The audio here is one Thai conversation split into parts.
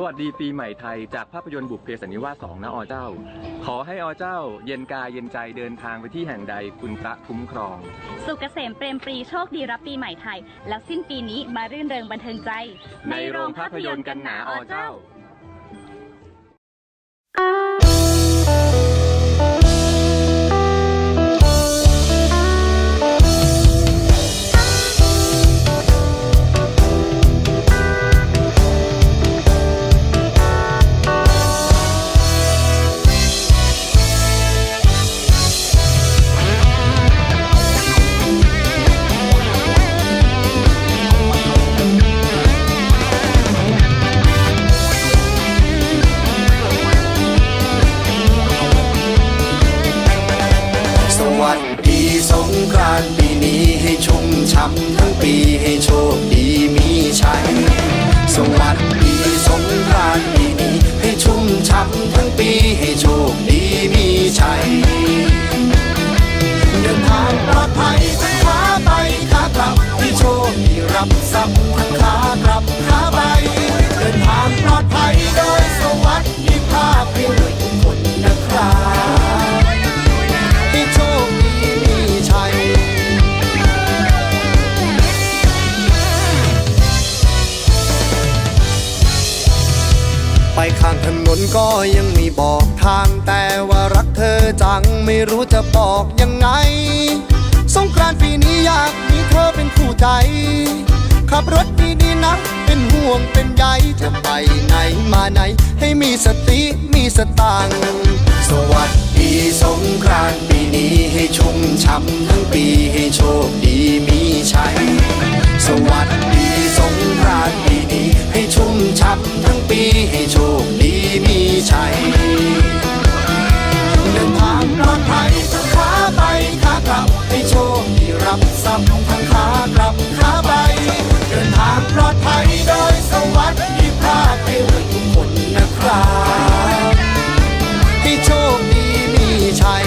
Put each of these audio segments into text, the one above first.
สวัสดีปีใหม่ไทยจากภาพยนตร์บุพเพสันนิวาสสองนะอเจ้า ขอให้อเจ้า เย็นกายเย็นใจเดินทางไปที่แห่งใดคุณพระคุ้มครอง สุขเกษมเปรมปรีโชคดีรับปีใหม่ไทย แล้วสิ้นปีนี้มารื่นเริงบันเทิงใจ ในโรงภาพยนตร์กันหนาอเจ้าำทั้งปีให้โชค นก็ยังมีบอกทางแต่ว่ารักเธอจังไม่รู้จะบอกยังไง สงกรานต์ปีนี้อยากมีเธอเป็นคู่ใจ ขับรถดีๆนะ เป็นห่วงเป็นใยจะไปไหนมาไหน ให้มีสติมีสตางค์สวัสดีสงกรานต์ปีนี้ให้ชุ่มช่ำทั้งปีให้โชคดีมีชัยสวัสดี รับทั้งขากลับขาไป เดินทางปลอดภัยโดยสวัสดิภาพให้ทุกคนนะครับให้โชคดีมีชัย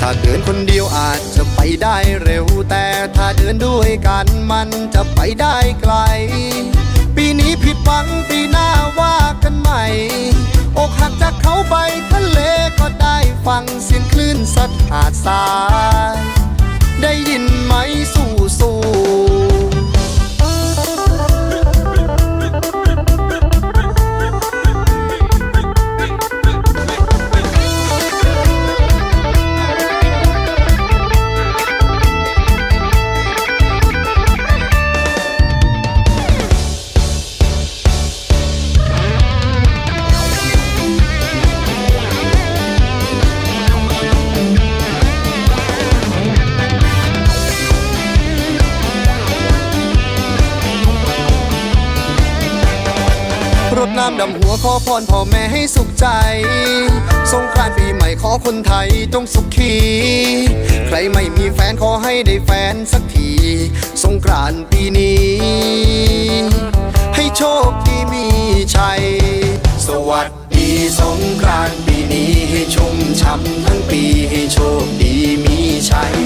ถ้าเดินคนเดียวอาจจะไปได้เร็ว แต่ถ้าเดินด้วยกันมันจะไปได้ไกล ปีนี้ผิดหวังปีหน้าว่ากันใหม่ อกหักจากเขาไปทะเลก็ได้ฟังเสียงคลื่นสัดหาดทราย ได้ยินไหมสู่ สู่รดน้ำดำหัวขอพรพ่อแม่ให้สุขใจ สงกรานต์ปีใหม่ขอคนไทยจงสุขี ใครไม่มีแฟนขอให้ได้แฟนสักที สงกรานต์ปีนี้ ให้โชคดีมีชัย สวัสดีสงกรานต์ปีนี้ให้ชุ่มช่ำทั้งปีให้โชคดีมีชัย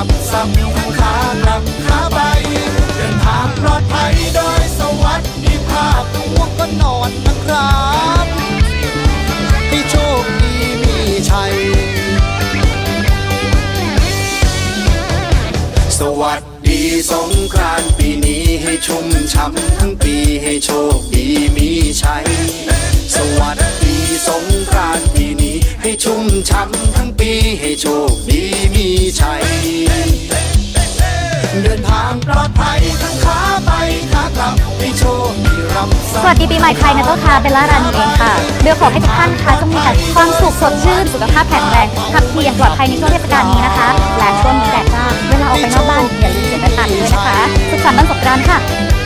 คดีรับทรัพย์ทั้งขากลับขาไป เดินทางปลอดภัยโดยสวัสดิภาพทุกวก็นอนนะครับให้โชคดีมีชัย สวัสดีสงกรานต์ปีนี้ให้ชุ่มช่ำทั้งปีให้โชคดีมีชัย สวัสดี ให้ชุ่มช่ำทั้งปีให้โชคดีมีชัย เดินทางปลอดภัยทั้งขาไปขากลับให้โชคดีรับทสวัสดีปีใหม่ไทยนะเจ้าค่ะเบลล่ารานีเองค่ะเบลขอให้ทุกท่านนะคะจงมีแต่ความสุขสดชื่นสุขภาพแข็งแรงขับขี่อย่างปลอดภัยในช่วงเทศกาลนี้นะคะ และช่วงนี้แดดจ้าเวลาออกไปนอกบ้านอย่าลืมเก็บหน้ากากด้วยนะคะ สุขสันต์วันสงกรานต์ค่ะ